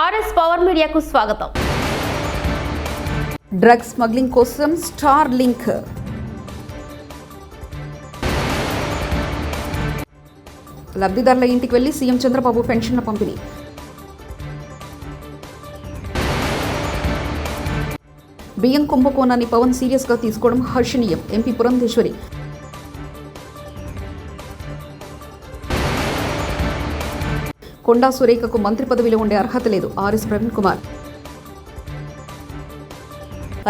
RS power మీడియాకు స్వాగతం. Drug smuggling కోసం స్టార్ లింక్ లబ్ధిదారుల ఇంటికి వెళ్ళి సీఎం చంద్రబాబు పెన్షన్ల పంపిణీ. బియ్యం కుంభకోణాన్ని పవన్ సీరియస్గా తీసుకోవడం హర్షణీయం. ఎంపీ పురంధేశ్వరి. కొండా సురేఖకు మంత్రి పదవిలో ఉండే అర్హత లేదు. ఆర్ఎస్ ప్రవీణ్ కుమార్.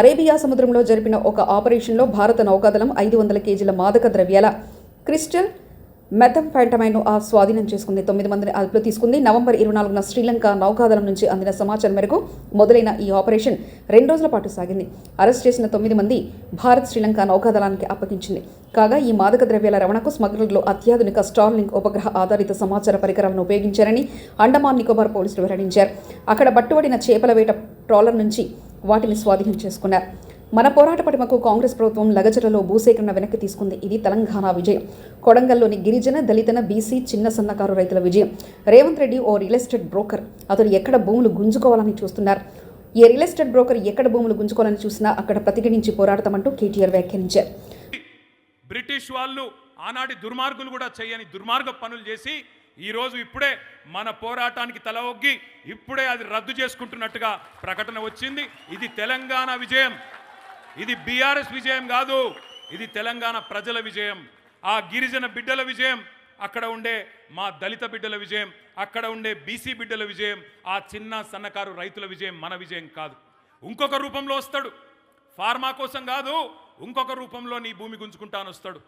అరేబియా సముద్రంలో జరిపిన ఒక ఆపరేషన్లో భారత నౌకాదళం ఐదు వందల కేజీల మాదక ద్రవ్యాల క్రిస్టల్ మెథంఫాంటమైన్ ఆ స్వాధీనం చేసుకుంది తొమ్మిది మందిని అదుపులో తీసుకుంది. నవంబర్ ఇరవై నాలుగున శ్రీలంక నౌకాదళం నుంచి అందిన సమాచారం మేరకు మొదలైన ఈ ఆపరేషన్ రెండు రోజుల పాటు సాగింది. అరెస్ట్ చేసిన తొమ్మిది మంది భారత్ శ్రీలంక నౌకాదళానికి అప్పగించింది. కాగా ఈ మాదక ద్రవ్యాల రవాణాకు స్మగ్లర్లు అత్యాధునిక స్టార్లింగ్ ఉపగ్రహ ఆధారిత సమాచార పరికరాలను ఉపయోగించారని అండమాన్ నికోబార్ పోలీసులు వెల్లడించారు. అక్కడ పట్టుబడిన చేపల వేట ట్రాలర్ నుంచి వాటిని స్వాధీనం చేసుకున్నారు. మన పోరాట పటిమకు కాంగ్రెస్ ప్రభుత్వం లగచరలో భూసేకరణ వెనక్కి తీసుకుంది. ఇది తెలంగాణ విజయం. కొడంగల్లోని గిరిజన దళితన బీసీ చిన్న సన్నకారు రైతుల విజయం. రేవంత్ రెడ్డి ఓ రియల్ ఎస్టేట్ బ్రోకర్. అతను ఎక్కడ భూములు గుంజుకోవాలని చూస్తున్నారు? ఈ రియల్ ఎస్టేట్ బ్రోకర్ ఎక్కడ భూములు గుంజుకోవాలని చూసినా అక్కడ ప్రతిఘటించి పోరాడతామంటూ కేటీఆర్ వ్యాఖ్యానించారు. బ్రిటిష్ వాళ్ళు ఆనాటి దుర్మార్గులు కూడా చేయని దుర్మార్గ పనులు చేసి ఈరోజు ఇప్పుడే మన పోరాటానికి తల ఒగ్గి ఇప్పుడే అది రద్దు చేసుకుంటున్నట్టుగా ప్రకటన వచ్చింది. ఇది తెలంగాణ విజయం. ఇది బీఆర్ఎస్ విజయం కాదు ఇది తెలంగాణ ప్రజల విజయం. ఆ గిరిజన బిడ్డల విజయం అక్కడ ఉండే మా దళిత బిడ్డల విజయం అక్కడ ఉండే బీసీ బిడ్డల విజయం ఆ చిన్న సన్నకారు రైతుల విజయం మన విజయం కాదు. ఇంకొక రూపంలో వస్తాడు. ఫార్మా కోసం కాదు ఇంకొక రూపంలో నీ భూమి గుంజుకుంటాను వస్తాడు.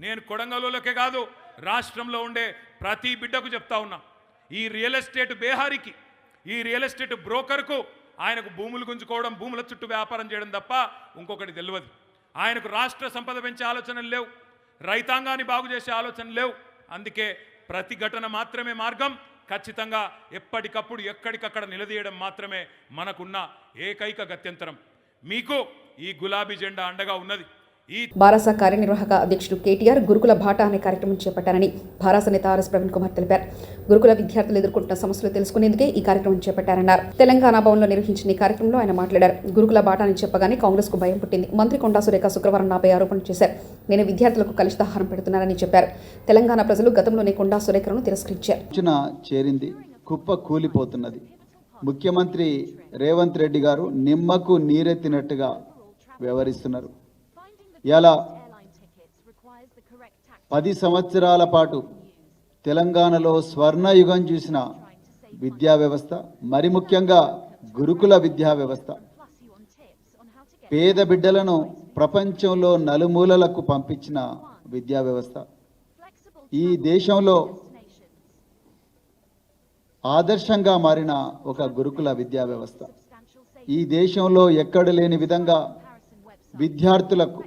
నేను కొడంగల్లోకే కాదు రాష్ట్రంలో ఉండే ప్రతి బిడ్డకు చెప్తా ఉన్నా. ఈ రియల్ ఎస్టేట్ బేహారికి ఈ రియల్ ఎస్టేట్ బ్రోకర్కు ఆయనకు భూములు గుంజుకోవడం భూముల చుట్టూ వ్యాపారం చేయడం తప్ప ఇంకొకటి తెలియదు ఆయనకు రాష్ట్ర సంపద పెంచే ఆలోచనలు లేవు. రైతాంగాన్ని బాగు చేసే ఆలోచనలు లేవు. అందుకే ప్రతిఘటన మాత్రమే మార్గం. ఖచ్చితంగా ఎప్పటికప్పుడు ఎక్కడికక్కడ నిలదీయడం మాత్రమే మనకున్న ఏకైక గత్యంతరం. మీకు ఈ గులాబీ జెండా అండగా ఉన్నది. బారాస కార్యనిర్వాహక అధ్యక్షుడు కేటీఆర్ గురుకుల బాట అనే కార్యక్రమం చేపట్టారని భారాస నేత ఆర్ఎస్ ప్రవీణ్ కుమార్ తెలిపారు. గురుకుల విద్యార్థులు ఎదుర్కొంటున్న సమస్యలు తెలుసుకునేందుకే ఈ కార్యక్రమం చేపట్టారన్నారు. తెలంగాణ భవన్లో నిర్వహించిన ఈ కార్యక్రమంలో ఆయన మాట్లాడారు. గురుకుల బాట అని చెప్పగానే కాంగ్రెస్కు భయం పుట్టింది. మంత్రి కొండా సురేఖ శుక్రవారం నాపై ఆరోపణలు చేశారు. నేను విద్యార్థులకు కలుషితాహారం పెడుతున్నానని చెప్పారు. తెలంగాణ ప్రజలు గతంలోనే కొండా సురేఖను తిరస్కరించారు. చేరింది. కుప్ప కూలిపోతున్నది. ముఖ్యమంత్రి రేవంత్ రెడ్డి గారు నిమ్మకు నీరెత్తినట్టుగా వ్యవహరిస్తున్నారు. ఇలా పది సంవత్సరాల పాటు తెలంగాణలో స్వర్ణయుగం చూసిన విద్యా వ్యవస్థ మరి ముఖ్యంగా గురుకుల విద్యా వ్యవస్థ. పేద బిడ్డలను ప్రపంచంలో నలుమూలలకు పంపించిన విద్యా వ్యవస్థ. ఈ దేశంలో ఆదర్శంగా మారిన ఒక గురుకుల విద్యా వ్యవస్థ. ఈ దేశంలో ఎక్కడ లేని విధంగా విద్యార్థులకు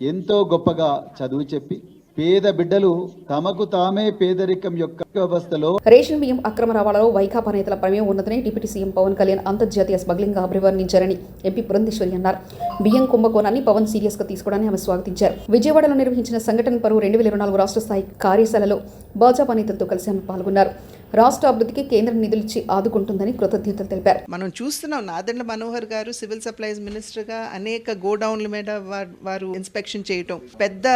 ఎంతో గొప్పగా చదువు చెప్పి పేద బిడ్డలు తమకు తామే పేదరికం యొక్క వ్యవస్థలో రేషన్ బియ్యం అక్రమ రవాణాలో వైకాపా నేతల ప్రమేయం ఉన్నదని డిప్యూటీ సీఎం పవన్ కళ్యాణ్ అంతర్జాతీయ స్మగ్లింగ్గా అభివర్ణించారని ఎంపీ పురంధేశ్వరి అన్నారు. బియ్యం కుంభకోణాన్ని పవన్ సీరియస్గా తీసుకోవడాన్ని ఆమె స్వాగతించారు. విజయవాడలో నిర్వహించిన సంఘటన పరువు రెండు వేల ఇరవై నాలుగు రాష్ట్ర స్థాయి కార్యశాలలో భాజపా నేతలతో కలిసి ఆమె పాల్గొన్నారు. రాష్ట్ర అభివృద్ధికి కేంద్రం నిధులిచ్చి ఆదుకుంటుందని కృతజ్ఞతలు తెలిపారు. మనం చూస్తున్నాం నాదెండ్ల మనోహర్ గారు సివిల్ సప్లైస్ మినిస్టర్గా అనేక గోడౌన్ల మీద వారు ఇన్స్పెక్షన్ చేయటం పెద్ద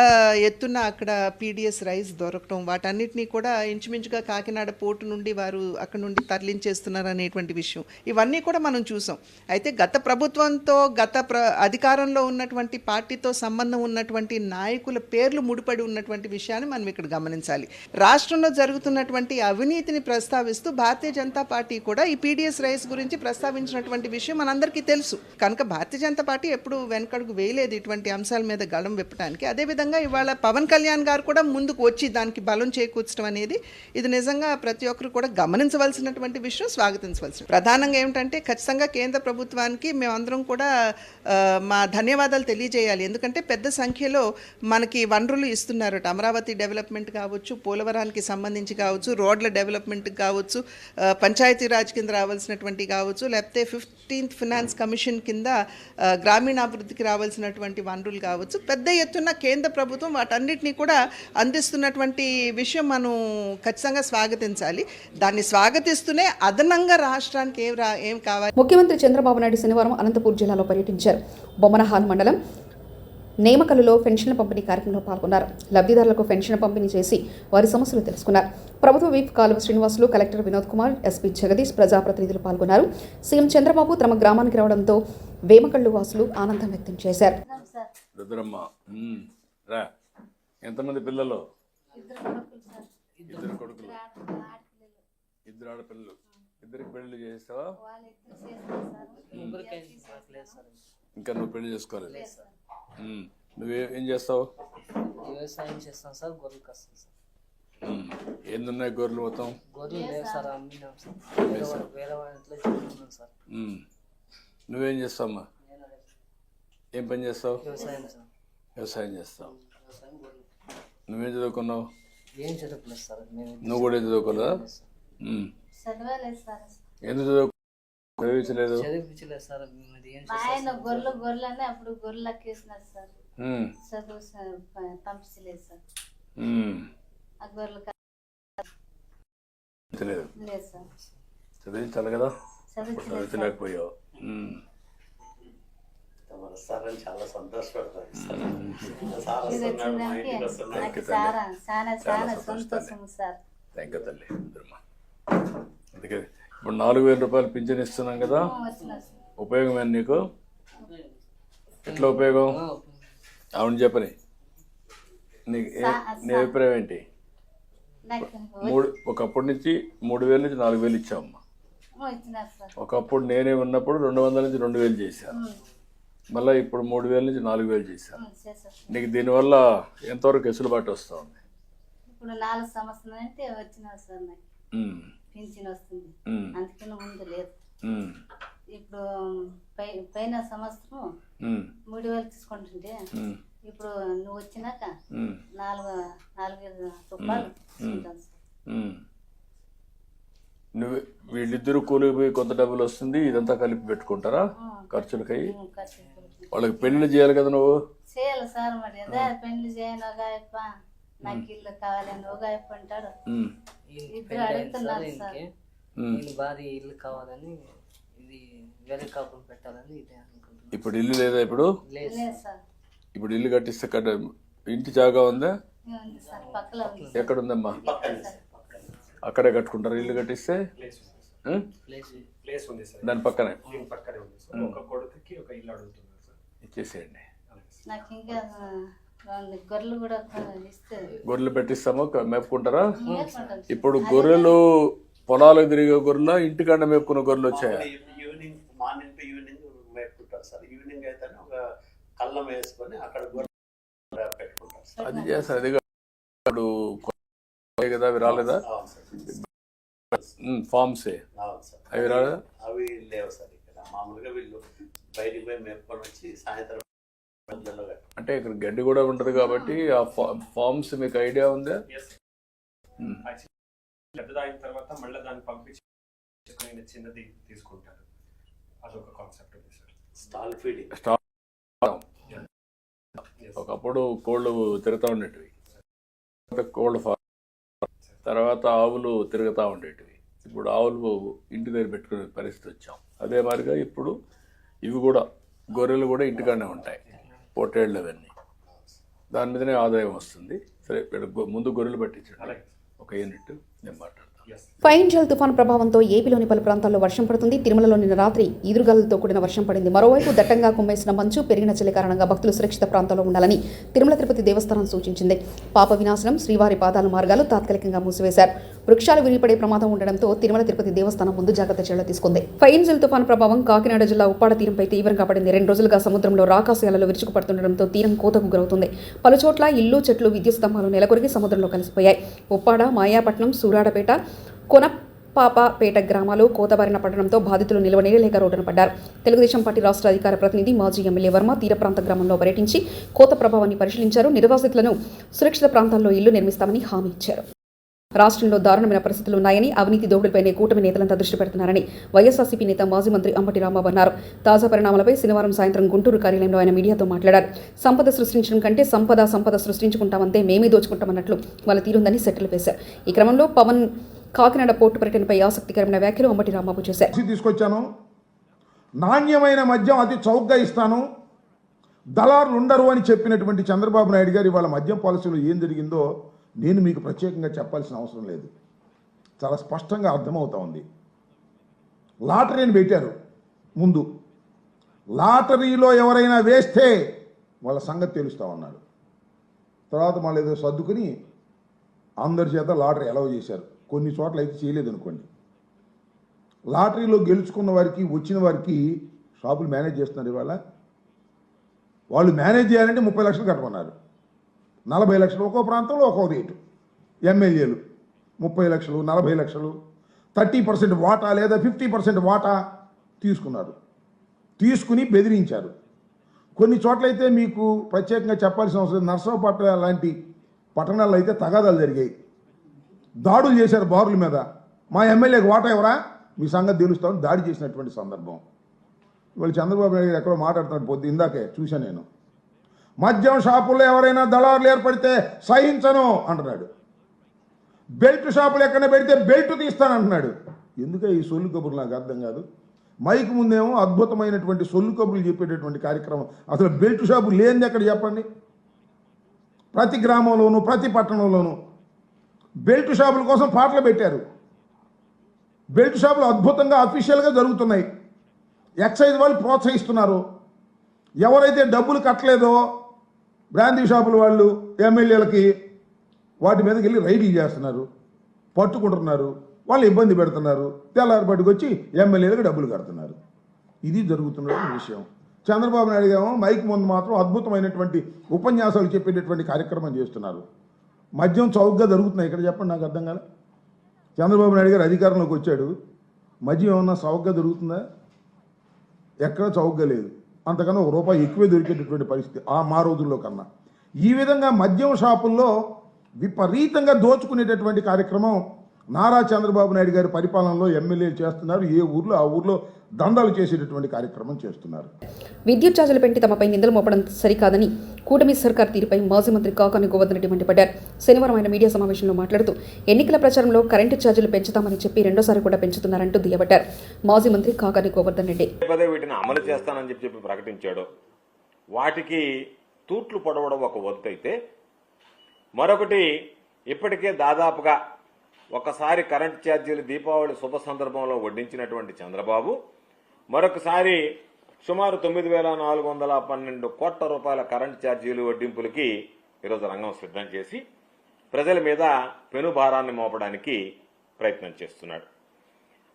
ఎత్తున అక్కడ పీడిఎస్ రైస్ దొరకటం వాటన్నిటినీ కూడా ఇంచుమించుగా కాకినాడ పోర్టు నుండి వారు అక్కడ నుండి తరలించేస్తున్నారు అనేటువంటి విషయం. ఇవన్నీ కూడా మనం చూసాం. అయితే గత ప్రభుత్వంతో గత ప్ర అధికారంలో ఉన్నటువంటి పార్టీతో సంబంధం ఉన్నటువంటి నాయకుల పేర్లు ముడిపడి ఉన్నటువంటి విషయాన్ని మనం ఇక్కడ గమనించాలి. రాష్ట్రంలో జరుగుతున్నటువంటి అవినీతిని ప్రస్తావిస్తూ భారతీయ జనతా పార్టీ కూడా ఈ పీడిఎస్ రైస్ గురించి ప్రస్తావించినటువంటి విషయం మనందరికీ తెలుసు. కనుక భారతీయ జనతా పార్టీ ఎప్పుడు వెనకడుగు వేయలేదు ఇటువంటి అంశాల మీద గళం విప్పడానికి అదేవిధంగా ఇవాళ పవన్ కళ్యాణ్ గారు కూడా ముందుకు వచ్చి దానికి బలం చేకూర్చడం అనేది ఇది నిజంగా ప్రతి ఒక్కరు కూడా గమనించవలసినటువంటి విషయం స్వాగతించవలసిన ప్రధానంగా ఏమిటంటే ఖచ్చితంగా కేంద్ర ప్రభుత్వానికి మేమందరం కూడా మా ధన్యవాదాలు తెలియజేయాలి. ఎందుకంటే పెద్ద సంఖ్యలో మనకి వనరులు ఇస్తున్నారు అమరావతి డెవలప్మెంట్ కావచ్చు పోలవరానికి సంబంధించి కావచ్చు రోడ్ల డెవలప్మెంట్ డెవలప్మెంట్కి కావచ్చు పంచాయతీ పంచాయతీరాజ్ కింద రావాల్సినటువంటి కావచ్చు లేకపోతే ఫిఫ్టీన్త్ ఫినాన్స్ కమిషన్ కింద గ్రామీణాభివృద్ధికి రావాల్సినటువంటి వనరులు కావచ్చు పెద్ద ఎత్తున కేంద్ర ప్రభుత్వం వాటన్నిటినీ కూడా అందిస్తున్నటువంటి విషయం మనం ఖచ్చితంగా స్వాగతించాలి. దాన్ని స్వాగతిస్తూనే అదనంగా రాష్ట్రానికి ఏం రా ఏం కావాలి? ముఖ్యమంత్రి చంద్రబాబు నాయుడు శనివారం అనంతపూర్ జిల్లాలో పర్యటించారు. బొమ్మనహాల్ మండలం నేమకల్లులో పెన్షన్ల పంపిణీ కార్యక్రమంలో పాల్గొన్నారు. లబ్ధిదారులకు పెన్షన్ పంపిణీ చేసి వారి సమస్యలు తెలుసుకున్నారు. ప్రభుత్వ whip Kaluva Srinivasulu collector Vinod Kumar SP Jagadish ప్రజాప్రతినిధులు పాల్గొన్నారు. సీఎం చంద్రబాబు తమ గ్రామానికి రావడంతో వేమకళ్ళు వాసులు ఆనందం వ్యక్తం చేశారు. ఎంతమంది పిల్లలు? ఇద్దరు కొడుకులు. ఇద్దరు ఆడపిల్లలు. ఇద్దరికి పెళ్ళి చేస్తావా? ఇంకా నువ్వు పెళ్ళి చేసుకోవాలి ఉమ్, నువ్వే ఏం చేస్తావు? వ్యవసాయం చేస్తాం సార్ గొర్రెలు కస్తాం సార్. ఉమ్, ఏందున్నాయి గొర్రెలు మొత్తం? గొర్రెలు లేవు సార్ అమ్మినాం సార్. వేరే వాళ్ళ- ఇంట్లో నువ్వేం చేస్తావమ్మా? ఏం పని చేస్తావు? వ్యవసాయం సార్. వ్యవసాయం చేస్తావు. నువ్వేం చదువుకున్నావు? ఏం చదువుకోలేదు సార్ నువ్వు కూడా ఏం చదువుకోలేదా? ఎందుకు చదువు చదివించలేదు. చదివించలేదు సార్ ఏం ఆయన గొర్రెలు గొర్రెలు అని అప్పుడు గొర్రెలు సార్. చదువు పంపించలేదు సార్. ఉమ్, ఆ గొర్రెలు క- తెలియదు లేదు సార్. చదివించాలి కదా. చదివించలేకపోయావు. చాలా సంతోషపడతాను అందుకే ఇప్పుడు నాలుగు వేల రూపాయలు పింఛన్ ఇస్తున్నాం కదా. వచ్చినారు సార్ ఉపయోగం ఏంటి నీకు? ఎట్లా ఉపయోగం? అవును చెప్పని. నీకు నీ అభిప్రాయం ఏంటి? మూడు ఒకప్పటి నుంచి మూడు వేల నుంచి నాలుగు వేలు ఇచ్చామమ్మా ఒకప్పుడు నేనే ఉన్నప్పుడు రెండు వందల నుంచి రెండు వేలు చేశాను మళ్ళీ ఇప్పుడు మూడు వేల నుంచి నాలుగు వేలు చేశాను నీకు దీనివల్ల ఎంతవరకు వెసులుబాటు వస్తూ ఉంది? ఇప్పుడు నాలుగు సంవత్సరాలు అంటే వచ్చినారు సార్ నాకు. పింఛన్ వస్తుంది. అందుకని ముందు లేదు. ఇప్పుడు పై పైన సంవత్సరం మూడు వేలు తీసుకుంటుంటే ఇప్పుడు నువ్వు వచ్చినాక నాలుగు నాలుగు వేల రూపాయలు తీసుకుంటాను. నువ్వు వీళ్ళిద్దరూ కూలికి పోయి కొంత డబ్బులు వస్తుంది ఇదంతా కలిపి పెట్టుకుంటారా? ఖర్చులకై. వాళ్ళకి పెళ్ళి చేయాలి కదా నువ్వు? చేయాలి సార్ మరి. అదే పెళ్ళి చేయను ఒక నాకు ఇల్లు కావాలని ఒక అంటాడు భారీ ఇల్లు కావాలని ఇది వేరే కాపులు పెట్టాలని ఇదే అనుకుంటున్నాను ఇప్పుడు ఇల్లు లేదా ఇప్పుడు? లేదు సార్. ఇప్పుడు ఇల్లు కట్టిస్తే కట్ట ఇంటి జాగా ఉందా? ఉంది సార్. పక్కలో ఉంది సార్. ఎక్కడ ఉందమ్మా? సార్. అక్కడే కట్టుకుంటారు ఇల్లు కట్టిస్తే? ప్లేస్ ప్లేస్ ఉంది. సార్. దాని పక్కనే. దీని పక్కనే ఉంది సార్. ఒక కొడుకుకి ఒక ఇల్లు అడుగుతున్నారు సార్. ఇచ్చేసేయండి. నాకు ఇంకా రెండు గొర్రెలు కూడా గొర్రెలు పెట్టిస్తామో మేపుకుంటారా. ఇప్పుడు గొర్రెలు పొలాలకు తిరిగే గొర్రెల ఇంటికాడ మేపుకున్న గొర్రెలు వచ్చాయా? ఈవినింగ్ మార్నింగ్ టు ఈవినింగ్ మేపుకుంటారు సార్. ఈవినింగ్ అయితే ఒక కళ్ళం వేసుకొని అక్కడ గొర్రె పెట్టుకుంటారు సార్. అది చేస్తారు అది కాదు. ఇప్పుడు కదా అవి రాలేదా? ఫామ్సే. సార్. అవి రాలేదా? అవి లేవు సార్ ఇక్కడ. మామూలుగా వీళ్ళు బయటికి పోయి మేపుకొని వచ్చి సాయంత్రం అంటే ఇక్కడ గడ్డి కూడా ఉంటది కాబట్టి ఆ ఫా- ఫామ్స్ మీకు ఐడియా ఉందా. పెద్దదైన తర్వాత మళ్ళీ దాన్ని పంపించి చిన్నది తీసుకుంటారు. అదొక కాన్సెప్ట్ ఉంది సార్. స్టాల్ ఫీడింగ్ స్టాప్ ఒకప్పుడు కోళ్ళు తిరుగుతూ ఉండేటివి. కోళ్ళ ఫార్మ్ తర్వాత ఆవులు తిరుగుతూ ఉండేటివి. ఇప్పుడు ఆవులు ఇంటి దగ్గర పెట్టుకునే పరిస్థితి వచ్చాం. అదే మాదిరిగా ఇప్పుడు ఇవి కూడా గొర్రెలు కూడా ఇంటికాడనే ఉంటాయి. పొట్టేళ్ళు అవన్నీ. దాని మీదనే ఆదాయం వస్తుంది. సరే ఇక్కడ ముందు గొర్రెలు పట్టించండి. ఒక యూనిట్ నేను మాట్లాడతాను. ఫైన్ జల్ తుఫాన్ ప్రభావంతో ఏపీలోని పలు ప్రాంతాల్లో వర్షం పడుతుంది. తిరుమలలో నిన్న రాత్రి ఈదురుగాలతో కూడిన వర్షం పడింది. మరోవైపు దట్టంగా కుమ్మేసిన మంచు పెరిగిన చలి కారణంగా భక్తులు సురక్షిత ప్రాంతాల్లో ఉండాలని తిరుమల తిరుపతి దేవస్థానం సూచించింది. పాప వినాశనం శ్రీవారి పాదాల మార్గాలు తాత్కాలికంగా మూసివేశారు. వృక్షాలు విరిగిపడే ప్రమాదం ఉండడంతో తిరుమల తిరుపతి దేవస్థానం ముందు జాగ్రత్త చర్యలు తీసుకుంది. ఫైన్ జల్ తుఫాన్ ప్రభావం కాకినాడ జిల్లా ఉప్పాడ తీరంపై తీవ్రంగా పడింది. రెండు రోజులుగా సముద్రంలో రాకాశయాలలో విరుచుకుపడుతుండడంతో తీరం కోతకు గురవుతుంది. పలుచోట్ల ఇల్లు చెట్లు విద్యుత్ స్తంభాలు నెలకొరిగి సముద్రంలో కలిసిపోయాయి. ఉప్పాడ మాయాపట్నం సూరాడపేట కొనపాపపేట గ్రామాలు కోతబారిన పడడంతో బాధితులు నిలవనీయలేక రోడ్డున పడ్డారు. తెలుగుదేశం పార్టీ రాష్ట్ర అధికార ప్రతినిధి మాజీ ఎమ్మెల్యే వర్మ తీర ప్రాంత గ్రామంలో పర్యటించి కోత ప్రభావాన్ని పరిశీలించారు. నిర్వాసితులను సురక్షిత ప్రాంతాల్లో ఇల్లు నిర్మిస్తామని హామీ ఇచ్చారు. రాష్ట్రంలో దారుణమైన పరిస్థితులు ఉన్నాయని అవినీతి దోపిడీపైనే కూటమి నేతలంతా దృష్టి పెడుతున్నారని వైఎస్ఆర్సీపీ నేత మాజీ మంత్రి అంబటి రాంబాబు అన్నారు. తాజా పరిణామాలపై శనివారం సాయంత్రం గుంటూరు కార్యాలయంలో ఆయన మీడియాతో మాట్లాడారు. సంపద సృష్టించడం కంటే సంపద సంపద సృష్టించుకుంటామంతే మేమే దోచుకుంటామన్నట్లు వాళ్ళ తీరుందని సెటిల్ వేశారు ఈ క్రమంలో పవన్ కాకినాడ పోర్టు ప్రకటనపై ఆసక్తికరమైన వ్యాఖ్యలు అంబటి రాంబాబు చేశారు. తీసుకొచ్చాను. నాణ్యమైన మద్యం అతి చౌకగా ఇస్తాను. దళారులు ఉండరు అని చెప్పినటువంటి చంద్రబాబు నాయుడు గారు ఇవాళ మద్యం పాలసీలో ఏం జరిగిందో నేను మీకు ప్రత్యేకంగా చెప్పాల్సిన అవసరం లేదు. చాలా స్పష్టంగా అర్థమవుతా ఉంది. లాటరీని పెట్టారు ముందు. లాటరీలో ఎవరైనా వేస్తే వాళ్ళ సంగతి తెలుస్తా ఉన్నారు తర్వాత మళ్ళీ ఏదో సర్దుకుని అందరి చేత లాటరీ అలౌ చేశారు. కొన్ని చోట్ల అయితే చేయలేదు అనుకోండి లాటరీలో గెలుచుకున్న వారికి వచ్చిన వారికి షాపులు మేనేజ్ చేస్తున్నారు ఇవాళ. వాళ్ళు మేనేజ్ చేయాలంటే ముప్పై లక్షలు కట్టమన్నారు. నలభై లక్షలు ఒక్కో ప్రాంతంలో ఒక్కో రేటు. ఎమ్మెల్యేలు ముప్పై లక్షలు నలభై లక్షలు థర్టీ పర్సెంట్ వాటా లేదా ఫిఫ్టీ పర్సెంట్ వాటా తీసుకున్నారు. తీసుకుని బెదిరించారు. కొన్ని చోట్లయితే మీకు ప్రత్యేకంగా చెప్పాల్సిన అవసరం లేదు. నర్సరావుపేట లాంటి పట్టణాల్లో అయితే తగాదాలు జరిగాయి. దాడులు చేశారు బారుల మీద. మా ఎమ్మెల్యేకి వాటా ఎవరా మీ సంగతి తెలుస్తామని దాడి చేసినటువంటి సందర్భం. ఇవాళ చంద్రబాబు నాయుడు గారు ఎక్కడో మాట్లాడుతున్నాడు పొద్దు ఇందాకే చూశాను నేను. మద్యం షాపుల్లో ఎవరైనా దళారులు ఏర్పడితే సహించను అంటున్నాడు. బెల్ట్ షాపులు ఎక్కడ పెడితే బెల్ట్ తీస్తానంటున్నాడు. ఎందుకే ఈ సొల్లు కబుర్లు నాకు అర్థం కాదు? మైక్ ముందేమో అద్భుతమైనటువంటి సొల్లు కబుర్లు చెప్పేటటువంటి కార్యక్రమం. అసలు బెల్ట్ షాపు లేనిది ఎక్కడ చెప్పండి? ప్రతి గ్రామంలోనూ ప్రతి పట్టణంలోనూ బెల్ట్ షాపుల కోసం పాటలు పెట్టారు. బెల్ట్ షాపులు అద్భుతంగా అఫీషియల్గా జరుగుతున్నాయి. ఎక్సైజ్ వాళ్ళు ప్రోత్సహిస్తున్నారు. ఎవరైతే డబ్బులు కట్టలేదో బ్రాందీ షాపుల వాళ్ళు ఎమ్మెల్యేలకి వాటి మీదకి వెళ్ళి రైడ్లు చేస్తున్నారు. పట్టుకుంటున్నారు. వాళ్ళు ఇబ్బంది పెడుతున్నారు. తెల్లారి వచ్చి ఎమ్మెల్యేలకు డబ్బులు కడుతున్నారు. ఇది జరుగుతున్న విషయం. చంద్రబాబు నాయుడు గారు మైక్ ముందు మాత్రం అద్భుతమైనటువంటి ఉపన్యాసాలు చెప్పేటటువంటి కార్యక్రమం చేస్తున్నారు. మద్యం చౌకగా జరుగుతున్నాయి ఇక్కడ చెప్పండి నాకు అర్థం కాలే. చంద్రబాబు నాయుడు గారు అధికారంలోకి వచ్చాడు. మద్యం ఏమన్నా చౌకగా దొరుకుతుందా? ఎక్కడ చౌకగా లేదు. అంతకన్నా ఒక రూపాయి ఎక్కువే దొరికేటటువంటి పరిస్థితి ఆ మా రోజుల్లో కన్నా. ఈ విధంగా మద్యం షాపుల్లో విపరీతంగా దోచుకునేటటువంటి కార్యక్రమం నారా చంద్రబాబు నాయుడు గారి పరిపాలనలో ఎమ్మెల్యేలు చేస్తున్నారు. ఏ ఊర్లో ఆ ఊర్లో దందాలు చేసేటటువంటి కార్యక్రమం చేస్తున్నారు. విద్యుత్ ఛార్జీలు పెంచి తమపై నిందలు మోపడం సరికాదని కూటమి సర్కార్ తీరుపై మాజీ మంత్రి కాకాని గోవర్ధన్ రెడ్డి మండిపడ్డారు. శనివారం ఆయన మీడియా సమావేశంలో మాట్లాడుతూ ఎన్నికల ప్రచారంలో కరెంటు ఛార్జీలు పెంచుతామని చెప్పి రెండోసారి కూడా పెంచుతున్నారంటూ దుయ్యబట్టారు. మాజీ మంత్రి కాకాని గోవర్ధన్ రెడ్డి వీటిని అమలు చేస్తానని చెప్పి చెప్పి ప్రకటించాడు. వాటికి తూట్లు పొడవడం ఒక వంతు అయితే మరొకటి ఇప్పటికే దాదాపుగా ఒకసారి కరెంట్ ఛార్జీలు దీపావళి శుభ సందర్భంలో వడ్డించినటువంటి చంద్రబాబు మరొకసారి సుమారు తొమ్మిది వేల నాలుగు వందల పన్నెండు కోట్ల రూపాయల కరెంట్ ఛార్జీలు వడ్డింపులకి ఈరోజు రంగం సిద్ధం చేసి ప్రజల మీద పెనుభారాన్ని మోపడానికి ప్రయత్నం చేస్తున్నాడు.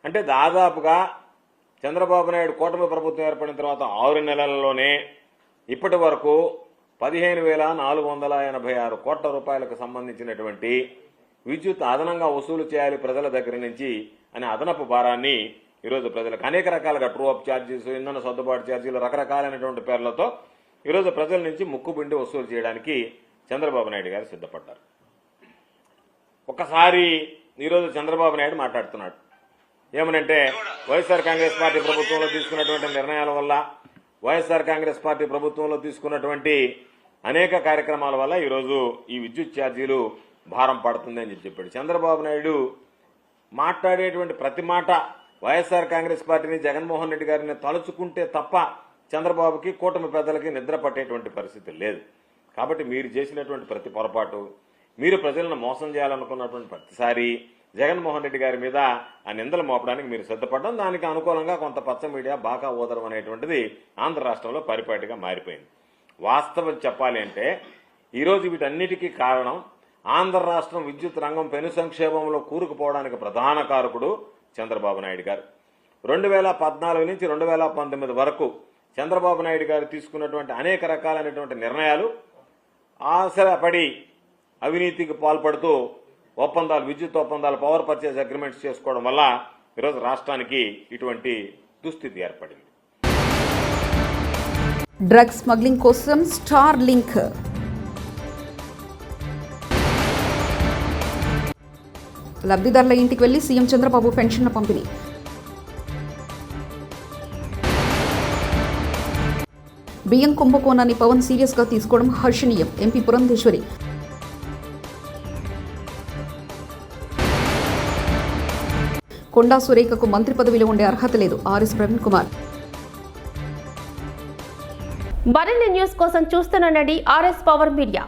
అంటే దాదాపుగా చంద్రబాబు నాయుడు కూటమి ప్రభుత్వం ఏర్పడిన తర్వాత ఆరు నెలల్లోనే ఇప్పటి వరకు పదిహేను వేల నాలుగు వందల ఎనభై ఆరు కోట్ల రూపాయలకు సంబంధించినటువంటి విద్యుత్ అదనంగా వసూలు చేయాలి ప్రజల దగ్గర నుంచి అనే అదనపు భారాన్ని ఈరోజు ప్రజలకు అనేక రకాలుగా ట్రూ అప్ ఛార్జీస్ ఇంధన సర్దుబాటు ఛార్జీలు రకరకాలైనటువంటి పేర్లతో ఈరోజు ప్రజల నుంచి ముక్కుబిండి వసూలు చేయడానికి చంద్రబాబు నాయుడు గారు సిద్ధపడ్డారు. ఒకసారి ఈరోజు చంద్రబాబు నాయుడు మాట్లాడుతున్నాడు. ఏమనంటే వైఎస్ఆర్ కాంగ్రెస్ పార్టీ ప్రభుత్వంలో తీసుకున్నటువంటి నిర్ణయాల వల్ల వైఎస్ఆర్ కాంగ్రెస్ పార్టీ ప్రభుత్వంలో తీసుకున్నటువంటి అనేక కార్యక్రమాల వల్ల ఈరోజు ఈ విద్యుత్ ఛార్జీలు భారం పడుతుంది అని చెప్పి చెప్పాడు. చంద్రబాబు నాయుడు మాట్లాడేటువంటి ప్రతి మాట వైఎస్ఆర్ కాంగ్రెస్ పార్టీని జగన్మోహన్ రెడ్డి గారిని తలుచుకుంటే తప్ప చంద్రబాబుకి కూటమి పెద్దలకి నిద్ర పట్టేటువంటి పరిస్థితి లేదు. కాబట్టి మీరు చేసినటువంటి ప్రతి పొరపాటు మీరు ప్రజలను మోసం చేయాలనుకున్నటువంటి ప్రతిసారి జగన్మోహన్ రెడ్డి గారి మీద ఆ నిందలు మోపడానికి మీరు సిద్ధపడడం దానికి అనుకూలంగా కొంత పచ్చ మీడియా బాగా ఓదరం అనేటువంటిది ఆంధ్ర రాష్ట్రంలో పరిపాటిగా మారిపోయింది. వాస్తవం చెప్పాలి అంటే ఈరోజు వీటన్నిటికీ కారణం ఆంధ్ర రాష్ట్రం విద్యుత్ రంగం పెను సంక్షేమంలో కూరుకుపోవడానికి ప్రధాన కారకుడు చంద్రబాబు నాయుడు గారు. రెండు వేల పద్నాలుగు నుంచి రెండు వేల పంతొమ్మిది వరకు చంద్రబాబు నాయుడు గారు తీసుకున్నటువంటి అనేక రకాలైనటువంటి నిర్ణయాలు ఆశపడి అవినీతికి పాల్పడుతూ ఒప్పందాలు విద్యుత్ ఒప్పందాలు పవర్ పర్చేస్ అగ్రిమెంట్స్ చేసుకోవడం వల్ల ఈరోజు రాష్ట్రానికి ఇటువంటి దుస్థితి ఏర్పడింది. డ్రగ్స్ స్మగ్లింగ్ కోసం స్టార్ లింక్ లబ్ధిదారుల ఇంటికి వెళ్ళి సీఎం చంద్రబాబు పెన్షన్ల పంపిణీ. బియ్యం కుంభకోణాన్ని పవన్ సీరియస్గా తీసుకోవడం హర్షణీయం. ఎంపీ పురంధేశ్వరి. కొండా సురేఖకు మంత్రి పదవిలో ఉండే అర్హత లేదు. ఆర్ఎస్ ప్రవీణ్ కుమార్. మరిన్ని న్యూస్ కోసం చూస్తున్న ఆర్ఎస్ పవర్ మీడియా.